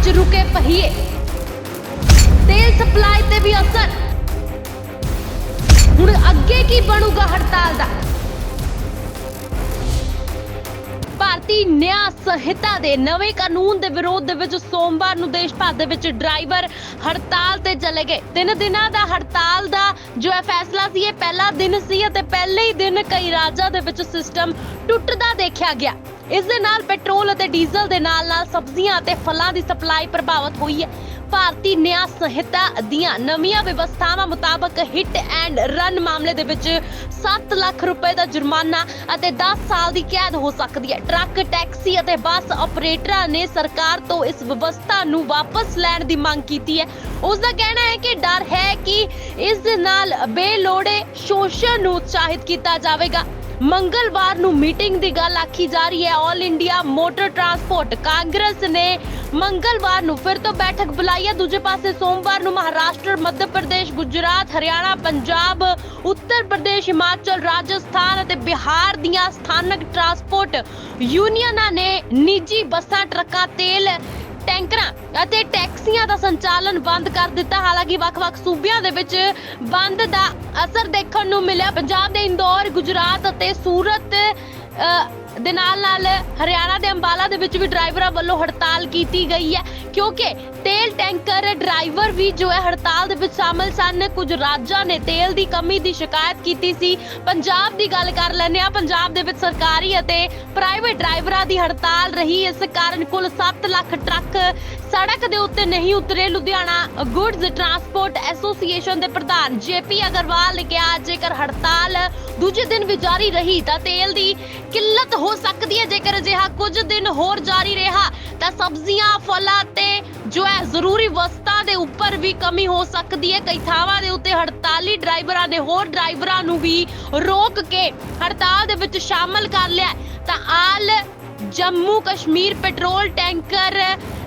ਵਿੱਚ ਰੁਕੇ ਪਹੀਏ। ਤੇਲ ਸਪਲਾਈ ਤੇ ਵੀ ਅਸਰ। ਹੁਣ ਅੱਗੇ ਕੀ ਬਣੂਗਾ ਹੜਤਾਲ ਦਾ? ਭਾਰਤੀ ਨਿਆਂ ਸੰਹਿਤਾ ਦੇ ਨਵੇਂ ਕਾਨੂੰਨ ਦੇ ਵਿਰੋਧ ਦੇ ਵਿੱਚ ਸੋਮਵਾਰ ਨੂੰ ਦੇਸ਼ ਭਰ ਦੇ ਵਿੱਚ ਡਰਾਈਵਰ ਹੜਤਾਲ ਤੇ ਚਲੇ ਗਏ। ਤਿੰਨ ਦਿਨਾਂ ਦਾ ਹੜਤਾਲ ਦਾ ਜੋ ਹੈ ਫੈਸਲਾ ਸੀ, ਇਹ ਪਹਿਲਾ ਦਿਨ ਸੀ ਅਤੇ ਪਹਿਲੇ ਹੀ ਦਿਨ ਕਈ ਰਾਜਾਂ ਦੇ ਵਿੱਚ ਸਿਸਟਮ ਟੁੱਟਦਾ ਦੇਖਿਆ ਗਿਆ। ਇਸ ਦੇ ਨਾਲ ਪੈਟਰੋਲ ਅਤੇ ਡੀਜ਼ਲ ਦੇ ਨਾਲ ਨਾਲ ਸਬਜ਼ੀਆਂ ਅਤੇ ਫਲਾਂ ਦੀ ਸਪਲਾਈ ਪ੍ਰਭਾਵਿਤ ਹੋਈ ਹੈ। ਭਾਰਤੀ ਨਿਆਂ ਸੰਹਿਤਾ ਦੀਆਂ ਨਵੀਆਂ ਵਿਵਸਥਾਵਾਂ ਮੁਤਾਬਕ ਹਿੱਟ ਐਂਡ ਰਨ ਮਾਮਲੇ ਦੇ ਵਿੱਚ 7 ਲੱਖ ਰੁਪਏ ਦਾ ਜੁਰਮਾਨਾ ਅਤੇ 10 ਸਾਲ ਦੀ ਕੈਦ ਹੋ ਸਕਦੀ ਹੈ। ਟਰੱਕ, ਟੈਕਸੀ ਅਤੇ ਬੱਸ ਆਪਰੇਟਰਾਂ ਨੇ ਸਰਕਾਰ ਤੋਂ ਇਸ ਵਿਵਸਥਾ ਨੂੰ ਵਾਪਸ ਲੈਣ ਦੀ ਮੰਗ ਕੀਤੀ ਹੈ। ਉਸ ਦਾ ਕਹਿਣਾ ਹੈ ਕਿ ਡਰ ਹੈ ਕਿ ਇਸ ਦੇ ਨਾਲ ਬੇਲੋੜੇ ਸ਼ੋਸ਼ਣ ਨੂੰ ਉਤਸ਼ਾਹਿਤ ਕੀਤਾ ਜਾਵੇਗਾ। ਮੰਗਲਵਾਰ ਨੂੰ ਮੀਟਿੰਗ ਦੀ ਗੱਲ ਆਖੀ ਜਾ ਰਹੀ ਹੈ। 올 ਇੰਡੀਆ ਮੋਟਰ ਟਰਾਂਸਪੋਰਟ ਕਾਂਗਰਸ ਨੇ ਮੰਗਲਵਾਰ ਨੂੰ ਫਿਰ ਤੋਂ ਬੈਠਕ ਬੁਲਾਈ ਹੈ। ਦੂਜੇ ਪਾਸੇ ਸੋਮਵਾਰ ਨੂੰ ਮਹਾਰਾਸ਼ਟਰ, ਮੱਧ ਪ੍ਰਦੇਸ਼, ਗੁਜਰਾਤ, ਹਰਿਆਣਾ, ਪੰਜਾਬ, ਉੱਤਰ ਪ੍ਰਦੇਸ਼, ਹਿਮਾਚਲ, ਰਾਜਸਥਾਨ ਅਤੇ ਬਿਹਾਰ ਦੀਆਂ ਸਥਾਨਕ ਟਰਾਂਸਪੋਰਟ ਯੂਨੀਅਨਾਂ ਨੇ ਨਿੱਜੀ ਬੱਸਾਂ, ਟਰੱਕਾਂ, ਤੇਲ ਟੈਂਕਰਾਂ ਅਤੇ ਟੈਕਸੀਆਂ ਦਾ ਸੰਚਾਲਨ ਬੰਦ ਕਰ ਦਿੱਤਾ। ਹਾਲਾਂਕਿ ਵੱਖ-ਵੱਖ ਸੂਬਿਆਂ ਦੇ ਵਿੱਚ ਬੰਦ ਦਾ ਅਸਰ ਦੇਖਣ ਨੂੰ ਮਿਲਿਆ। ਪੰਜਾਬ ਦੇ ਇੰਦੌਰ ਗੁਜਰਾਤ ਅਤੇ ਸੂਰਤ ਅ, ਦੇ ਨਾਲ ਨਾਲ ਹਰਿਆਣਾ ਦੇ ਅੰਬਾਲਾ ਦੇ ਵਿੱਚ ਵੀ ਡਰਾਈਵਰਾਂ ਵੱਲੋਂ ਹੜਤਾਲ ਕੀਤੀ ਗਈ ਹੈ, ਕਿਉਂਕਿ ਤੇਲ ਟੈਂਕਰ ਡਰਾਈਵਰ ਵੀ ਜੋ ਹੈ ਹੜਤਾਲ ਦੇ ਵਿੱਚ ਸ਼ਾਮਲ ਸਨ। ਕੁਝ ਰਾਜਾਂ ਨੇ ਤੇਲ ਦੀ ਕਮੀ ਦੀ ਸ਼ਿਕਾਇਤ ਕੀਤੀ ਸੀ। ਪੰਜਾਬ ਦੀ ਗੱਲ ਕਰ ਲੈਂਦੇ ਆ ਪੰਜਾਬ ਦੇ ਵਿੱਚ ਸਰਕਾਰੀ ਅਤੇ ਪ੍ਰਾਈਵੇਟ ਡਰਾਈਵਰਾਂ ਦੀ ਹੜਤਾਲ ਰਹੀ। ਇਸ ਕਾਰਨ ਕੁੱਲ 7 ਲੱਖ ਟਰੱਕ ਸੜਕ ਦੇ ਉੱਤੇ ਨਹੀਂ ਉਤਰੇ। ਲੁਧਿਆਣਾ ਗੁੱਡਸ ਟਰਾਂਸਪੋਰਟ ਐਸੋਸੀਏਸ਼ਨ ਦੇ ਪ੍ਰਧਾਨ ਜੇਪੀ ਅਗਰਵਾਲ ਨੇ ਕਿਹਾ, ਜੇਕਰ ਹੜਤਾਲ ਦੂਜੇ ਦਿਨ ਵੀ ਜਾਰੀ ਰਹੀ ਤਾਂ ਤੇਲ ਦੀ ਕਿੱਲਤ ਹੋ ਸਕਦੀ ਹੈ। ਜੇਕਰ ਅਜਿਹਾ ਕੁਝ ਦਿਨ ਹੋਰ ਜਾਰੀ ਰਿਹਾ ਤਾਂ ਸਬਜ਼ੀਆਂ, ਫਲਾਂ ਤੇ ਜੋ ਹੈ ਜ਼ਰੂਰੀ ਵਸਤਾਂ ਦੇ ਉੱਪਰ ਵੀ ਕਮੀ ਹੋ ਸਕਦੀ ਹੈ। ਕਈ ਥਾਵਾਂ ਦੇ ਉੱਤੇ ਹੜਤਾਲੀ ਡਰਾਈਵਰਾਂ ਨੇ ਹੋਰ ਡਰਾਈਵਰਾਂ ਨੂੰ ਵੀ ਰੋਕ ਕੇ ਹੜਤਾਲ ਦੇ ਵਿੱਚ ਸ਼ਾਮਲ ਕਰ ਲਿਆ। ਤਾਂ all Jammu Kashmir petrol tanker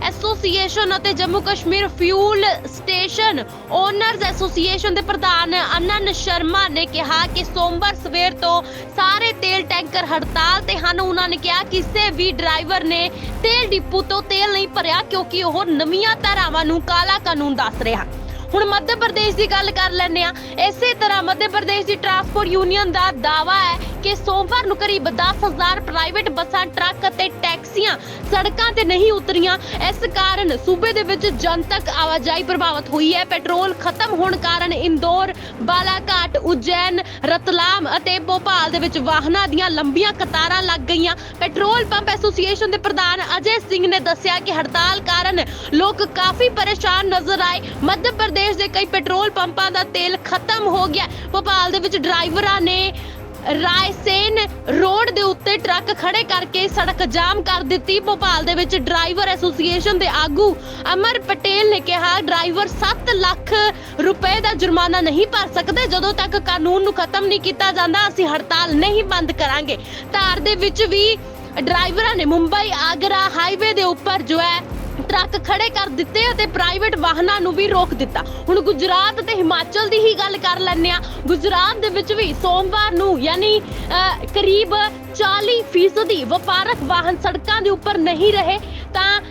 association ਅਤੇ Jammu Kashmir fuel station owners association ਦੇ ਪ੍ਰਧਾਨ ਅਨਨ ਸ਼ਰਮਾ ਨੇ ਕਿਹਾ ਕਿ ਸੋਮਵਾਰ ਸਵੇਰ ਤੋਂ ਸਾਰੇ ਤੇਲ ਟੈਂਕਰ ਹੜਤਾਲ ਤੇ ਹਨ। ਉਹਨਾਂ ਨੇ ਕਿਹਾ ਕਿਸੇ ਵੀ ਡਰਾਈਵਰ ਨੇ ਤੇਲ ਡਿਪੂ ਤੋਂ ਤੇਲ ਨਹੀਂ ਭਰਿਆ ਕਿਉਂਕਿ ਉਹ ਨਵੀਆਂ ਧਾਰਾਵਾਂ ਨੂੰ ਕਾਲਾ ਕਾਨੂੰਨ ਦੱਸ ਰਿਹਾ ਹੁਣ ਮੱਧ ਪ੍ਰਦੇਸ਼ ਦੀ ਗੱਲ ਕਰ ਲੈਂਦੇ ਆ ਇਸੇ ਤਰ੍ਹਾਂ ਮੱਧ ਪ੍ਰਦੇਸ਼ ਦੀ ਟਰਾਂਸਪੋਰਟ ਯੂਨੀਅਨ ਦਾ ਦਾਵਾ ਹੈ ਕਿ ਸੋਮਵਾਰ ਨੂੰ ਕਰੀਬ 10000 ਪ੍ਰਾਈਵੇਟ ਬੱਸਾਂ ਟਰੱਕ ਅਤੇ ਟੈਕਸੀਆਂ ਸੜਕਾਂ ਤੇ ਨਹੀਂ ਉਤਰੀਆਂ। ਇਸ ਕਾਰਨ ਸੂਬੇ ਦੇ ਵਿੱਚ ਜਨਤਕ ਆਵਾਜਾਈ ਪ੍ਰਭਾਵਿਤ ਹੋਈ ਹੈ। ਪੈਟਰੋਲ ਖਤਮ ਹੋਣ ਕਾਰਨ ਇੰਦੌਰ, ਬਾਲਾਘਾਟ, ਉਜੈਨ, ਰਤਲਾਮ ਅਤੇ ਭੋਪਾਲ ਦੇ ਵਿੱਚ ਵਾਹਨਾਂ ਦੀਆਂ ਲੰਬੀਆਂ ਕਤਾਰਾਂ ਲੱਗ ਗਈਆਂ। ਪੈਟਰੋਲ ਪੰਪ ਐਸੋਸੀਏਸ਼ਨ ਦੇ ਪ੍ਰਧਾਨ ਅਜੇ ਸਿੰਘ ਨੇ ਦੱਸਿਆ ਕਿ ਹੜਤਾਲ ਕਾਰਨ ਲੋਕ ਕਾਫੀ ਪਰੇਸ਼ਾਨ ਨਜ਼ਰ ਆਏ। ਮੱਧ ਪ੍ਰਦੇਸ਼ ਦੇ ਕਈ ਪੈਟਰੋਲ ਪੰਪਾਂ ਦਾ ਤੇਲ ਖਤਮ ਹੋ ਗਿਆ। ਭੋਪਾਲ ਦੇ ਵਿੱਚ ਡਰਾਈਵਰਾਂ ਨੇ ਰਾਇਸੇਨ ਰੋਡ ਦੇ ਉੱਤੇ ਟਰੱਕ ਖੜੇ ਕਰਕੇ ਸੜਕ ਜਾਮ ਕਰ ਦਿੱਤੀ। ਭੋਪਾਲ ਦੇ ਵਿੱਚ ਡਰਾਈਵਰ ਐਸੋਸੀਏਸ਼ਨ ਦੇ ਆਗੂ ਅਮਰ ਪਟੇਲ ਨੇ ਕਿਹਾ, ਡਰਾਈਵਰ 7 ਲੱਖ ਰੁਪਏ ਦਾ ਜੁਰਮਾਨਾ ਨਹੀਂ ਭਰ ਸਕਦੇ। ਜਦੋਂ ਤੱਕ ਕਾਨੂੰਨ ਨੂੰ ਖਤਮ ਨਹੀਂ ਕੀਤਾ ਜਾਂਦਾ, ਅਸੀਂ ਹੜਤਾਲ ਨਹੀਂ ਬੰਦ ਕਰਾਂਗੇ। ਧਾਰ ਦੇ ਵਿੱਚ ਵੀ ਡਰਾਈਵਰਾਂ ਨੇ ਮੁੰਬਈ ਆਗਰਾ ਹਾਈਵੇ ਦੇ ਉੱਪਰ ਜੋ ਹੈ ਟਰੱਕ ਖੜੇ ਕਰ ਦਿੱਤੇ ਅਤੇ ਪ੍ਰਾਈਵੇਟ ਵਾਹਨਾਂ ਨੂੰ ਵੀ ਰੋਕ ਦਿੱਤਾ। ਹੁਣ ਗੁਜਰਾਤ ਤੇ ਹਿਮਾਚਲ ਦੀ ਹੀ ਗੱਲ ਕਰ ਲੈਂਦੇ ਆ ਗੁਜਰਾਤ ਦੇ ਵਿੱਚ ਵੀ ਸੋਮਵਾਰ ਨੂੰ ਯਾਨੀ ਕਰੀਬ 40% ਫੀਸਦੀ ਵਪਾਰਕ ਵਾਹਨ ਸੜਕਾਂ ਦੇ ਉੱਪਰ ਨਹੀਂ ਰਹੇ, ਤਾਂ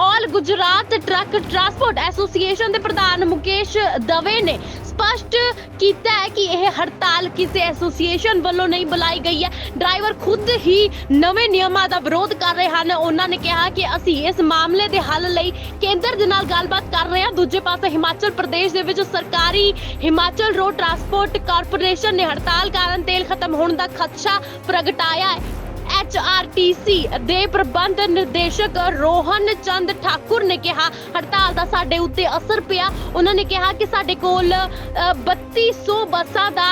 all Gujarat truck transport association ਦੇ ਪ੍ਰਧਾਨ ਮੁਕੇਸ਼ ਦਵੇ ਨੇ ਸਪਸ਼ਟ ਕੀਤਾ ਹੈ ਕਿ ਇਹ ਹੜਤਾਲ ਕਿਸੇ ਐਸੋਸੀਏਸ਼ਨ ਵੱਲੋਂ ਨਹੀਂ ਬੁਲਾਈ ਗਈ ਹੈ। ਡਰਾਈਵਰ ਖੁਦ ਹੀ ਨਵੇਂ ਨਿਯਮਾਂ ਦਾ ਵਿਰੋਧ ਕਰ ਰਹੇ ਹਨ। ਉਹਨਾਂ ਨੇ ਕਿਹਾ ਕਿ ਅਸੀਂ ਇਸ ਮਾਮਲੇ ਦੇ ਹੱਲ ਲਈ ਕੇਂਦਰ ਦੇ ਨਾਲ ਗੱਲਬਾਤ ਕਰ ਰਹੇ ਹਾਂ। ਦੂਜੇ ਪਾਸੇ ਹਿਮਾਚਲ ਪ੍ਰਦੇਸ਼ ਦੇ ਵਿੱਚ ਸਰਕਾਰੀ ਹਿਮਾਚਲ ਰੋਡ ਟਰਾਂਸਪੋਰਟ ਕਾਰਪੋਰੇਸ਼ਨ ਨੇ ਹੜਤਾਲ ਕਾਰਨ ਤੇਲ ਖਤਮ ਹੋਣ ਦਾ ਖਦਸ਼ਾ ਪ੍ਰਗਟਾਇਆ ਹੈ। HRTC ਦੇ ਪ੍ਰਬੰਧ ਨਿਰਦੇਸ਼ਕ ਰੋਹਨ ਚੰਦ ਠਾਕੁਰ ਨੇ ਕਿਹਾ, ਹੜਤਾਲ ਦਾ ਸਾਡੇ ਉੱਤੇ ਅਸਰ ਪਿਆ। ਉਹਨਾਂ ਨੇ ਕਿਹਾ ਕਿ ਸਾਡੇ ਕੋਲ 3200 ਬੱਸਾਂ ਦਾ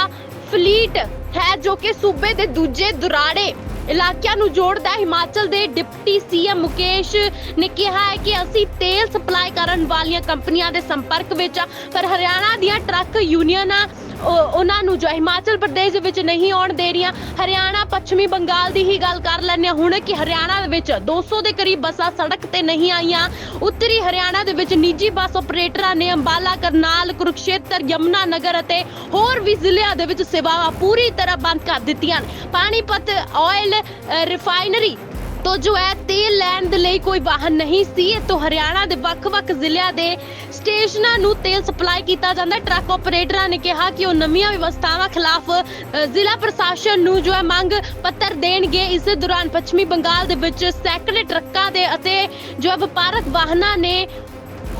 ਫਲੀਟ ਹੈ ਜੋ ਕਿ ਸੂਬੇ ਦੇ ਦੂਜੇ ਦੁਰਾੜੇ ਇਲਾਕਿਆਂ ਨੂੰ ਜੋੜਦਾ ਹਿਮਾਚਲ ਦੇ ਡਿਪਟੀ ਸੀਐਮ ਮੁਕੇਸ਼ ਨੇ ਕਿਹਾ ਹੈ ਕਿ ਅਸੀਂ ਤੇਲ ਸਪਲਾਈ ਕਰਨ ਵਾਲੀਆਂ ਕੰਪਨੀਆਂ ਦੇ ਸੰਪਰਕ ਵਿੱਚ ਪਰ ਹਰਿਆਣਾ ਦੀਆਂ ਟਰੱਕ ਯੂਨੀਅਨਾਂ ਉਹਨਾਂ ਨੂੰ ਜੋ ਹਿਮਾਚਲ ਪ੍ਰਦੇਸ਼ ਦੇ ਵਿੱਚ ਨਹੀਂ ਆਉਣ ਦੇ ਰਹੀਆਂ, ਹਰਿਆਣਾ, ਪੱਛਮੀ ਬੰਗਾਲ ਦੀ ਹੀ ਗੱਲ ਕਰ ਲੈਂਦੇ ਹਾਂ। ਹੁਣ ਕਿ ਹਰਿਆਣਾ ਦੇ ਵਿੱਚ 200 ਦੇ ਕਰੀਬ ਬੱਸਾਂ ਸੜਕ ਤੇ ਨਹੀਂ ਆਈਆਂ। ਉੱਤਰੀ ਹਰਿਆਣਾ ਦੇ ਵਿੱਚ ਨਿੱਜੀ ਬੱਸ ਆਪਰੇਟਰਾਂ ਨੇ ਅੰਬਾਲਾ, ਕਰਨਾਲ, ਕੁਰੂਕਸ਼ੇਤਰ, ਯਮੁਨਾ ਨਗਰ ਅਤੇ ਹੋਰ ਵੀ ਜ਼ਿਲ੍ਹਿਆਂ ਦੇ ਵਿੱਚ ਸੇਵਾਵਾਂ ਪੂਰੀ ਤਰ੍ਹਾਂ ਬੰਦ ਕਰ ਦਿੱਤੀਆਂ। ਪਾਣੀਪਤ ਆਇਲ ਰਿਫਾਈਨਰੀ ਤੋ ਜੋ ਹੈ ਤੇਲ ਲੈਣ ਦੇ ਲਈ ਕੋਈ ਵਾਹਨ ਨਹੀਂ ਸੀ। ਇਹ ਤੋਂ ਹਰਿਆਣਾ ਦੇ ਵੱਖ-ਵੱਖ ਜ਼ਿਲ੍ਹਿਆਂ ਦੇ ਸਟੇਸ਼ਨਾਂ ਨੂੰ ਤੇਲ ਸਪਲਾਈ ਕੀਤਾ ਜਾਂਦਾ। ਟਰੱਕ ਆਪਰੇਟਰਾਂ ਨੇ ਕਿਹਾ ਕਿ ਉਹ ਨਵੀਆਂ ਵਿਵਸਥਾਵਾਂ ਖਿਲਾਫ ਜ਼ਿਲ੍ਹਾ ਪ੍ਰਸ਼ਾਸਨ ਨੂੰ ਜੋ ਹੈ, ਮੰਗ ਪੱਤਰ ਦੇਣਗੇ। ਇਸ ਦੌਰਾਨ ਪੱਛਮੀ ਬੰਗਾਲ ਦੇ ਵਿੱਚ ਸੈਂਕੜੇ ਟਰੱਕਾਂ ਦੇ ਅਤੇ ਜੋ ਹੈ, ਵਪਾਰਕ ਵਾਹਨਾਂ ਨੇ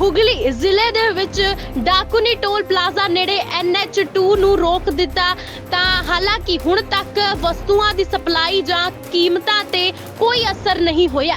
ਹੁਗਲੀ ਜ਼ਿਲ੍ਹੇ ਦੇ ਵਿੱਚ ਡਾਕੂਨੀ ਟੋਲ ਪਲਾਜ਼ਾ ਨੇੜੇ NH2 ਨੂੰ ਰੋਕ ਦਿੱਤਾ। ਤਾਂ ਹਾਲਾਂਕਿ ਹੁਣ ਤੱਕ ਵਸਤੂਆਂ ਦੀ ਸਪਲਾਈ ਜਾਂ ਕੀਮਤਾਂ ਤੇ ਕੋਈ ਅਸਰ ਨਹੀਂ ਹੋਇਆ।